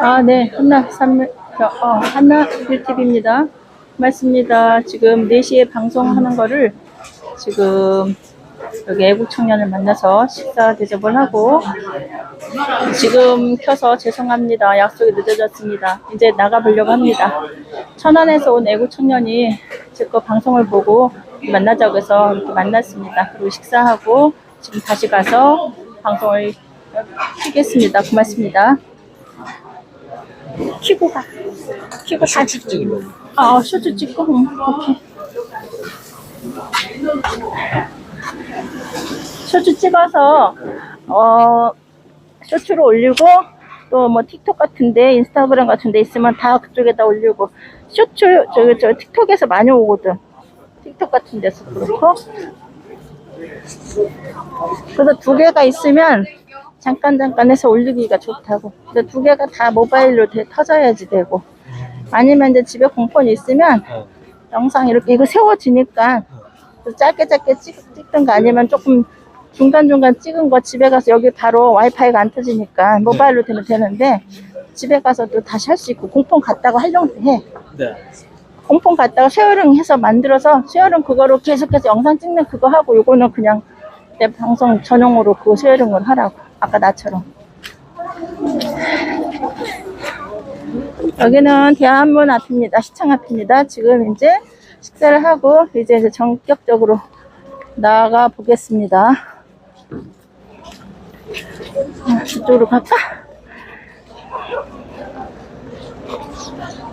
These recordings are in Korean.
아, 네. 한나 삼 어, 한나 뷰티비입니다. 맞습니다. 지금 4시에 방송하는 거를 지금 여기 애국 청년을 만나서 식사 대접을 하고 지금 켜서 죄송합니다. 약속이 늦어졌습니다. 이제 나가보려고 합니다. 천안에서 온 애국 청년이 제 거 방송을 보고 만나자고 해서 이렇게 만났습니다. 그리고 식사하고 지금 다시 가서 방송을 키겠습니다. 고맙습니다. 키고 가. 키고 가. 슈트 찍으려고. 아, 쇼트 찍고, 응, 오케이. 쇼트 찍어서, 어, 쇼츠로 올리고, 또 뭐 틱톡 같은데, 인스타그램 같은데 있으면 다 그쪽에다 올리고, 쇼츠, 저기, 저 틱톡에서 많이 오거든. 틱톡 같은 데서 그렇고. 그래서 두 개가 있으면, 잠깐 잠깐 해서 올리기가 좋다고. 근데 두 개가 다 모바일로 돼, 터져야지 되고. 아니면 이제 집에 공폰이 있으면 어. 영상 이렇게 이거 세워지니까 또 짧게 짧게 찍, 찍든가 아니면 조금 중간중간 찍은 거 집에 가서 여기 바로 와이파이가 안 터지니까 모바일로 되면 되는데 집에 가서도 다시 할 수 있고 공폰 갔다가 하려고 해. 네. 공폰 갔다가 쉐어링 해서 만들어서 쉐어링 그거로 계속해서 영상 찍는 그거 하고 요거는 그냥 내 방송 전용으로 그 쉐어링을 하라고. 아까 나처럼. 여기는 대한문 앞입니다. 시청 앞입니다. 지금 이제 식사를 하고 이제 이제 전격적으로 나가 보겠습니다. 아, 이쪽으로 갈까?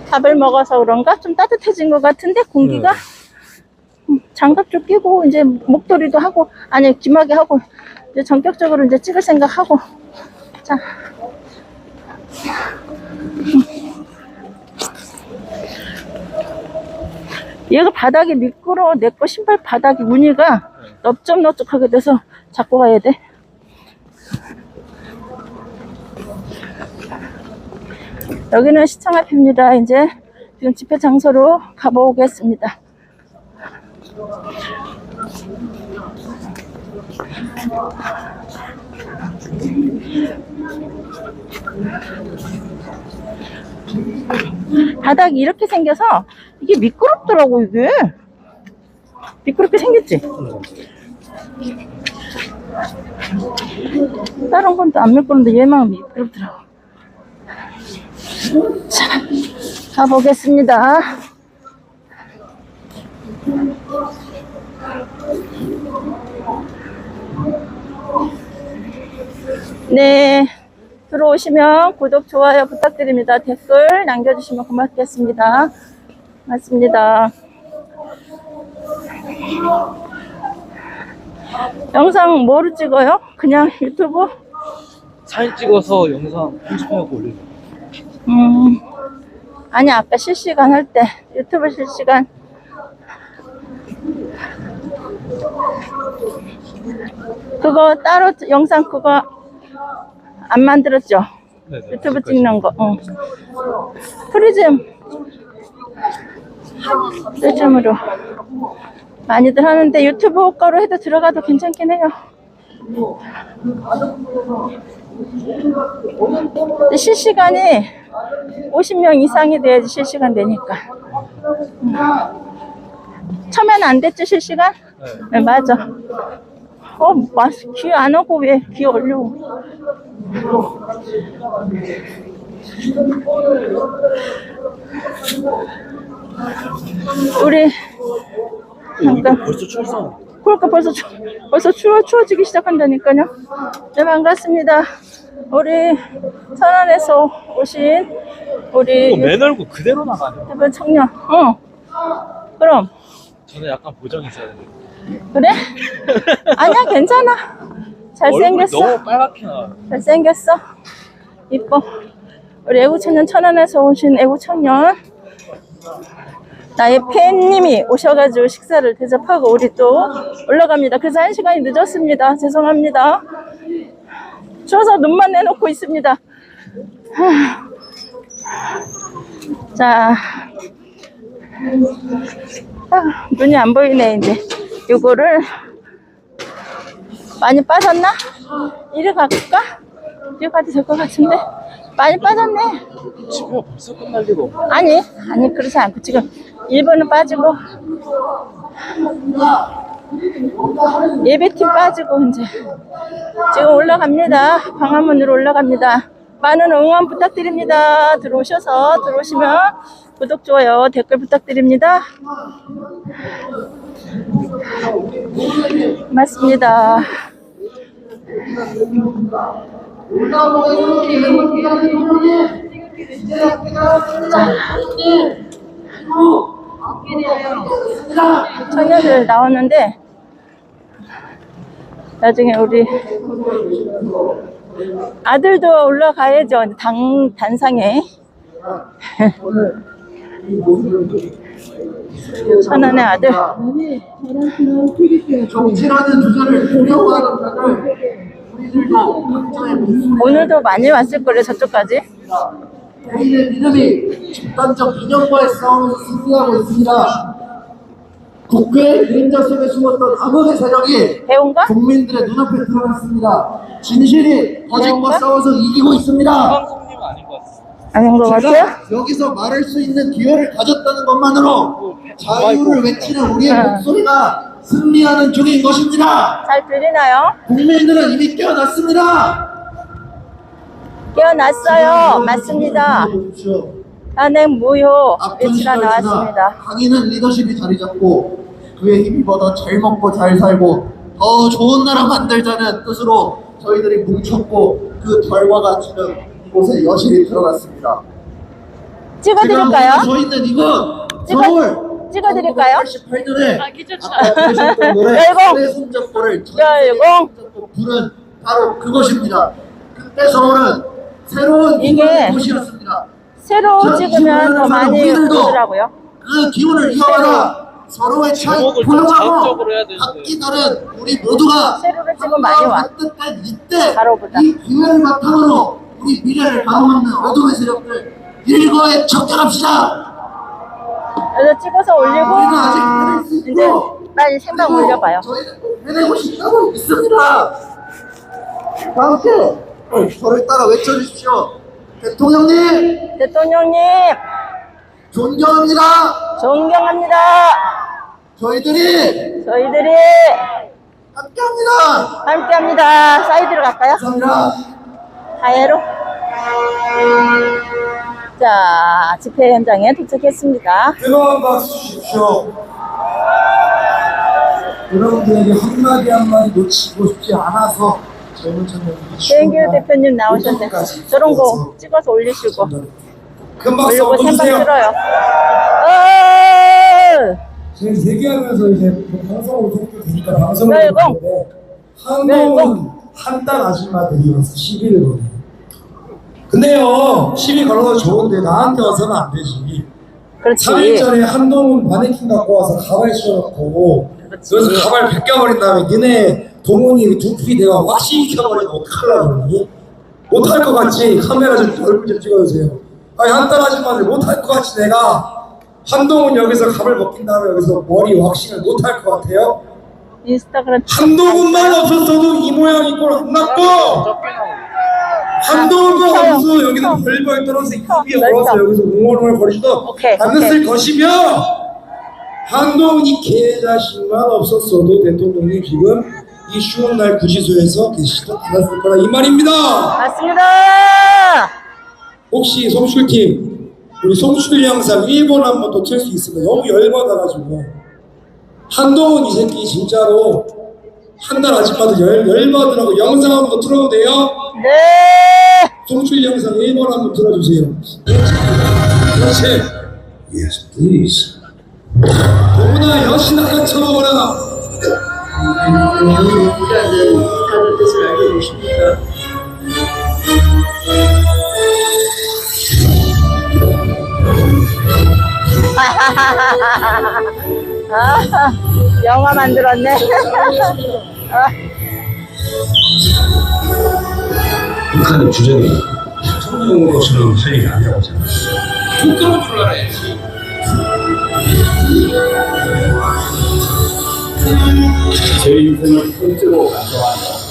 밥을 먹어서 그런가? 좀 따뜻해진 것 같은데 공기가? 네. 음, 장갑도 끼고 이제 목도리도 하고 아니 귀마개 하고 이제 전격적으로 이제 찍을 생각하고. 자. 얘가 바닥이 미끄러워. 내 거 신발 바닥이 무늬가 넓적넓적하게 돼서 잡고 가야 돼 여기는 시청 앞입니다. 이제 지금 집회 장소로 가보겠습니다. 바닥이 이렇게 생겨서 이게 미끄럽더라고 이게. 미끄럽게 생겼지? 다른 건 또 안 미끄러운데 얘만 미끄럽더라고 자 가보겠습니다 네 들어오시면 구독, 좋아요 부탁드립니다. 댓글 남겨주시면 고맙겠습니다. 맞습니다. 영상 뭐로 찍어요? 그냥 유튜브? 사진 찍어서 영상 편집해갖고 거. 음, 아니, 아까 실시간 할 때, 유튜브 실시간. 그거 따로 영상 그거 안 만들었죠? 네네. 유튜브 찍는 거. 어. 프리즘. 프리즘으로. 많이들 하는데 유튜브 거로 해도 들어가도 괜찮긴 해요. 실시간이 50명 이상이 돼야지 실시간 되니까. 음. 처음에는 안 됐죠, 실시간? 네. 네, 맞아. 어, 마스 귀안 오고 왜귀 얼려? 우리 잠깐. 벌써 출산. 그러니까 벌써 추, 벌써 추워 추워지기 시작한다니까요. 네 반갑습니다. 우리 천안에서 오신 우리 맨 얼굴 그대로 나가네. 유튜브 청년. 어. 그럼 저는 약간 보정이 있어야 되는데. 그래? 아니야 괜찮아. 잘생겼어. 너무 빨갛게 나와. 잘생겼어. 이뻐. 우리 애국 청년 천안에서 오신 애국 청년. 나의 팬님이 오셔가지고 식사를 대접하고 우리 또 올라갑니다. 그래서 한 시간이 늦었습니다. 죄송합니다. 추워서 눈만 내놓고 있습니다. 하. 자, 아, 눈이 안 보이네 이제. 요거를 많이 빠졌나? 이리 갈까? 이리 가도 될 것 같은데 많이 빠졌네 집회가 벌써 끝날 리가. 아니 아니 그렇지 않고 지금 1번은 빠지고. 예배팀 빠지고 이제 지금 올라갑니다. 광화문으로 올라갑니다. 많은 응원 부탁드립니다. 들어오셔서 들어오시면 구독 좋아요 댓글 부탁드립니다. 맞습니다 청년들 나오는데 나중에 우리 아들도 올라가야죠 당 단상에. 천안의 아들. 정치라는 주제를 두려워하는 자들 오늘도 많이 왔을 거래 저쪽까지 개인의 믿음이 집단적 이념과의 싸움에서 승리하고 있습니다. 국회의 그림자 속에 숨었던 암흑의 세력이 배운가? 국민들의 눈앞에 드러났습니다. 진실이 거짓과? 싸워서 이기고 있습니다. 방송님은 아닌 것 같아. 아닌 것 같아요? 제가 여기서 말할 수 있는 기회를 가졌다는 것만으로 자유를 외치는 우리의 네. 목소리가 승리하는 중인 것입니다. 잘 들리나요? 국민들은 이미 깨어났습니다. 깨어났어요 맞습니다 탄핵 무효 아픈 외치라 시절 나왔습니다 강인은 리더십이 자리 잡고 그에 힘입어 잘 먹고 잘 살고 더 좋은 나라 만들자는 뜻으로 저희들이 뭉쳤고 그 결과가 지금 이곳에 여실히 드러났습니다. 찍어드릴까요? 서 있는 이곳 찍어- 서울 찍어드릴까요? 88년에 아, 열공! 손잡고를 열공! 부른 바로 그것입니다. 그때 서울은 새로운 이게 도시였습니다. 새로 자, 찍으면 더 많이 오더라고요 그 기운을 이어가라. 서로의 차이 포용하고. 각기 다른 우리 모두가 세로를 찍으면 많이 와. 뜻한 이때 바로 보자. 이 기회를 바탕으로 우리 미래를 가로막는 어둠의 세력들 일거에 적절합시다. 그래서 찍어서 올리고 수 이제 빨리 생방 올려봐요 저희는 꼭 해내고 싶다고 있습니다. 다 함께 저를 따라 외쳐주십시오. 대통령님 대통령님 존경합니다. 존경합니다 저희들이 저희들이 함께합니다. 함께합니다 사이드로 갈까요? 감사합니다. 다해로 자 집회 현장에 도착했습니다 뜨거운 박수 주십시오. 여러분들에게 한마디 한마디 놓치고 싶지 않아서 최은규 대표님 나오셨는데 저런 거 찍어서 올리시고 올리고 생방. 들어요 어 저희 대기하면서 이제 방송을 멸공! 하는데 한동훈 한달 아줌마들이 와서 시비를 거네요. 근데요 시비 걸어도 좋은데 나한테 와서는 안 되지. 3일 그렇지 전에 한동훈 마네킹 갖고 와서 가발 씌워놓고. 그래서 가발 벗겨버린 다음에 니네 동훈이 두피 내가 왁싱시켜버리면 어떡하려고? 못할 것 같지? 카메라 좀 얼굴 좀 찍어주세요 아니 한달 아줌마들 못할 것 같이 내가 한동훈 여기서 가발 벗긴 다음에 여기서 머리 왁싱을 못할 것 같아요? 인스타그램 한동훈만 없었어도 이 모양 이꼴 안 났고 한동훈도 형, 없어 여기서 형. 벌벌 떨어서 입이 형, 얼어서 형. 여기서 웅얼웅얼 거리지도 않았을. 것이며 한동훈이 개자식만 없었어도 대통령이 지금 이 쉬운 날 구치소에서 계시지도 않았을 거라 이 말입니다 맞습니다 혹시 송출팀 우리 송출 영상 1번 한번 더틀수 있을까요? 너무 열받아가지고 한동훈 이 새끼 진짜로 한 달 아줌마도 열, 열받으라고 영상 한 번 더 틀어도 돼요? 네 송출 영상 1번 한번 들어주세요. 그렇지. Yes, please. 너무나 여신아가 아, 영화 만들었네 아, 북한의 주장이 대통령으로서는 할 일이 아니라고 생각합니다. 부끄러운 줄 알아야지. 제 인생을 통째로 가져와서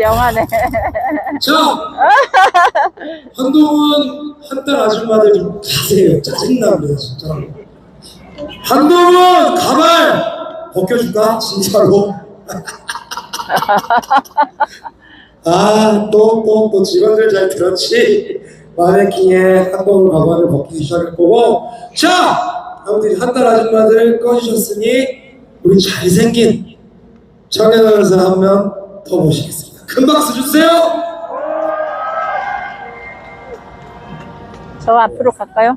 영화네. 자, 한동훈 한달 아줌마들 좀 가세요. 짜증납니다, 진짜. 한동훈 가발 벗겨줄까? 진짜로. 아, 또, 또, 또 직원들 잘 들었지? 마네킹에 한동훈 가발을 벗기기 시작할 거고. 자, 아무튼 한달 아줌마들 꺼주셨으니, 우리 잘생긴 청년 변호사 한명 더 모시겠습니다. 큰 박수 주세요! 저 앞으로 갈까요?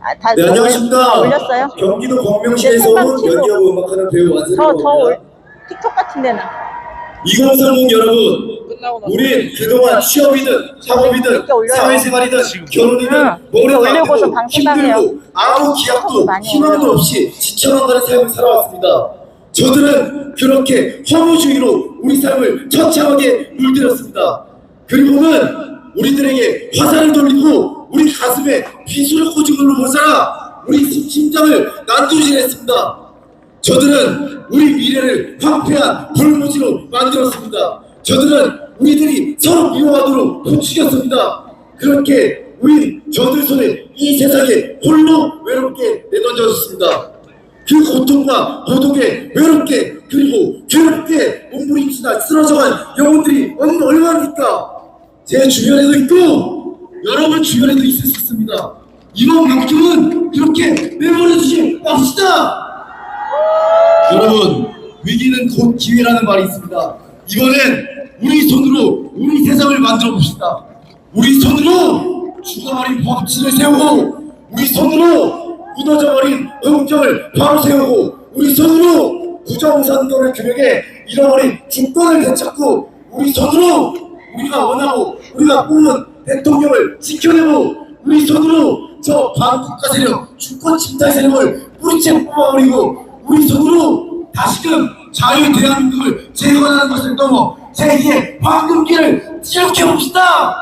아, 다 네, 안녕하십니까. 올렸어요? 경기도 광명시에서 온 네, 연기하고 음악하는 배우 완승입니다. 더, 더 올, 틱톡 같은 데는. 2030 여러분, 우린 그동안 취업이든 작업이든. 사회생활이든 결혼이든 올려고서 도 방송당해요. 힘들고 아무 기약도 희망도. 없이 지쳐간다는 삶을 살아왔습니다. 저들은 그렇게 허무주의로 우리 삶을 처참하게 물들였습니다. 그리고는 우리들에게 화살을 돌리고 우리 가슴에 비수를 꽂은 걸로 못 살아 우리 심장을 난도질했습니다. 저들은 우리 미래를 황폐한 불무지로 만들었습니다. 저들은 우리들이 서로 미워하도록 부추겼습니다. 그렇게 우리 저들 손에 이 세상에 홀로 외롭게 내던져졌습니다. 그 고통과 고독에 외롭게 그리고 괴롭게 몸부림치다 쓰러져간 영혼들이 얼- 얼마입니까? 제 주변에도 있고 여러분 주변에도 있을 수 있습니다. 이번 만큼은 그렇게 내버려두지 맙시다. 여러분 위기는 곧 기회라는 말이 있습니다. 이번엔 우리 손으로 우리 세상을 만들어 봅시다. 우리 손으로 죽어버린 법치를 세우고 우리 손으로 무너져버린 흥정을 바로 세우고 우리 손으로 부정선거를 규명해 잃어버린 주권을 되찾고 우리 손으로 우리가 원하고 우리가 꿈은 대통령을 지켜내고 우리 손으로 저 반국가 세력 주권 침탈 세력을 뿌리채 뽑아버리고 우리 손으로 다시금 자유 대한민국을 재건하는 것을 넘어 제2의 황금기를 지역해 봅시다.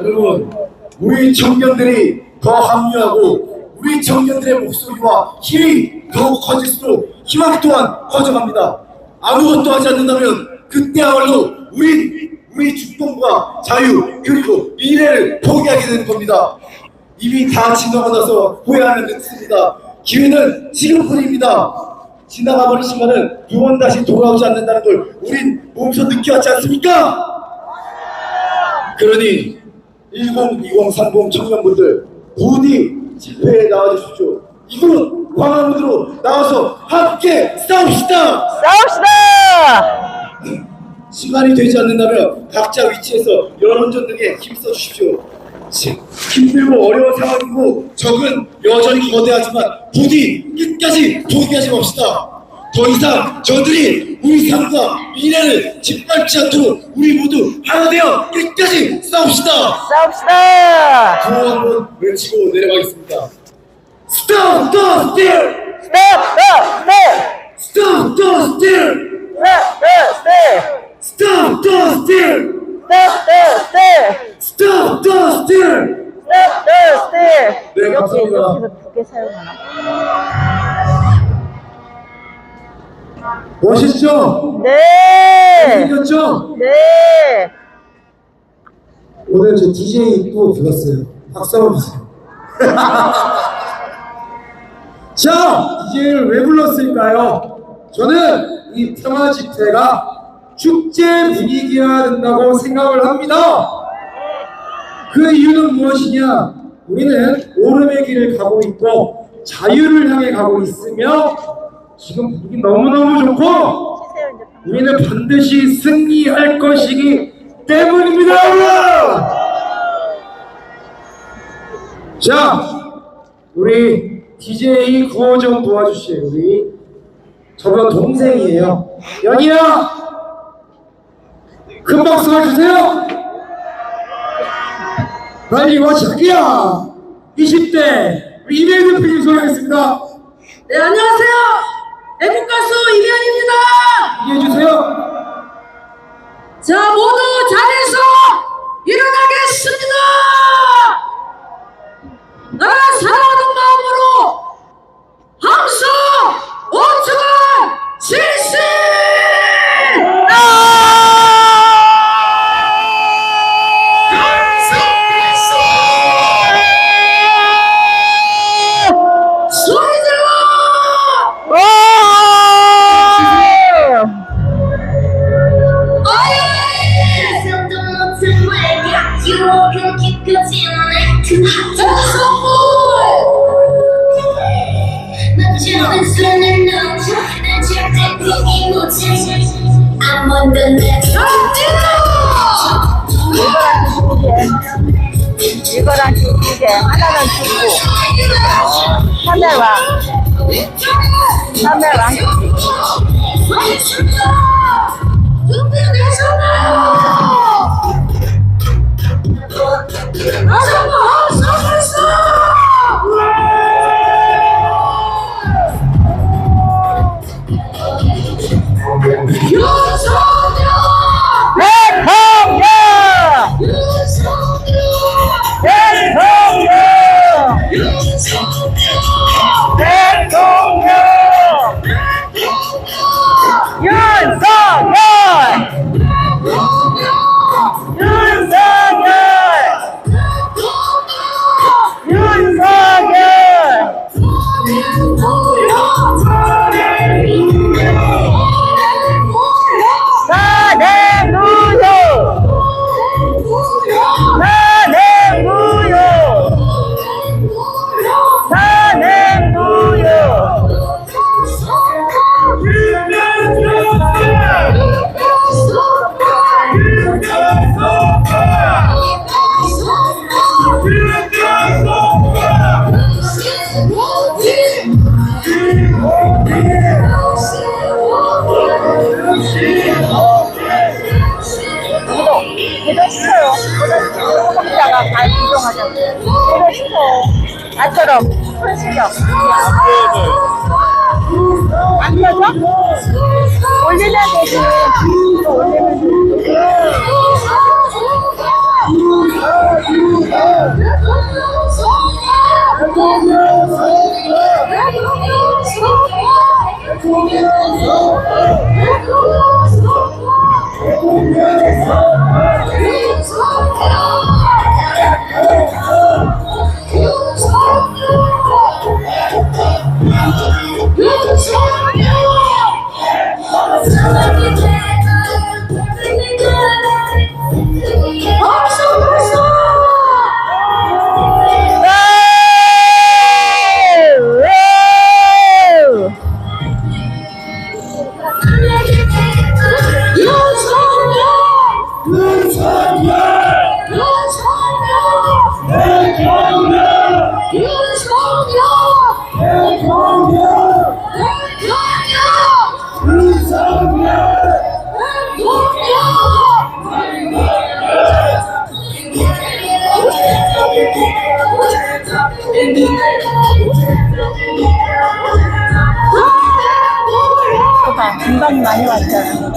여러분, 우리 청년들이 더 합류하고 우리 청년들의 목소리와 힘이 더욱 커질수록 희망 또한 커져갑니다. 아무것도 하지 않는다면 그때야말로 우리 우리 주권과 자유 그리고 미래를 포기하게 되는 겁니다. 이미 다 지나고 나서 후회하는 듯습니다. 기회는 지금뿐입니다. 지나가버린 시간은 두 번 다시 돌아오지 않는다는 걸 우린 몸소 느껴왔지 않습니까? 그러니 102030 청년분들 부디 집회에 나와주십시오. 이곳 광화문으로 나와서 함께 싸웁시다. 싸웁시다! 시간이 되지 않는다면 각자 위치에서 여론전 등에 힘써 주십시오. 지- 힘들고 어려운 상황이고 적은 여전히 거대하지만 부디 끝까지 포기하지 맙시다. 더 이상 저들이 우리 삶과 미래를 짓밟지 않도록 우리 모두 하나 되어 끝까지 싸웁시다. 싸웁시다! 구호 한번 외치고 내려가겠습니다. Stop the steer! 스톱! 스톱! 스톱! Stop the steer! 스톱! 스톱! Stop the steer! 스톱! 스톱! 스톱! Stop the steer! 스톱! 스톱! 네, 이렇게 감사합니다. 이렇게 해서 두개 사용하나? 멋있죠? 네! 생겼죠? 네! 오늘 저 DJ 또 불렀어요. 박수 한번 주세요. 자, DJ를 왜 불렀을까요? 저는 이 평화 집회가 축제 분위기여야 된다고 생각을 합니다. 그 이유는 무엇이냐? 우리는 오름의 길을 가고 있고 자유를 향해 가고 있으며 지금 분위기 너무너무 좋고. 우리는 반드시 승리할 것이기 때문입니다! 자, 우리 DJ 구호 좀 도와주세요, 우리. 저보다 동생이에요. 연희야! 큰 박수 해주세요! 빨리 와, 자기야! 20대 우리 이메일 대표님 소개하겠습니다. 네, 안녕하세요. 애국가수 이면입니다. 얘기해주세요. 자, 모두 자리에서 이거랑 두개 하나는 주고. 카메라 카메라 대통령 이거 싫어요. 소속자가 다 인정하자고. 이거 싫어. 나처럼 손 시려. 안 펴져? 올리면 되지. 이거 올리면 되지. Oh, 봐, 금방 많이 왔잖아.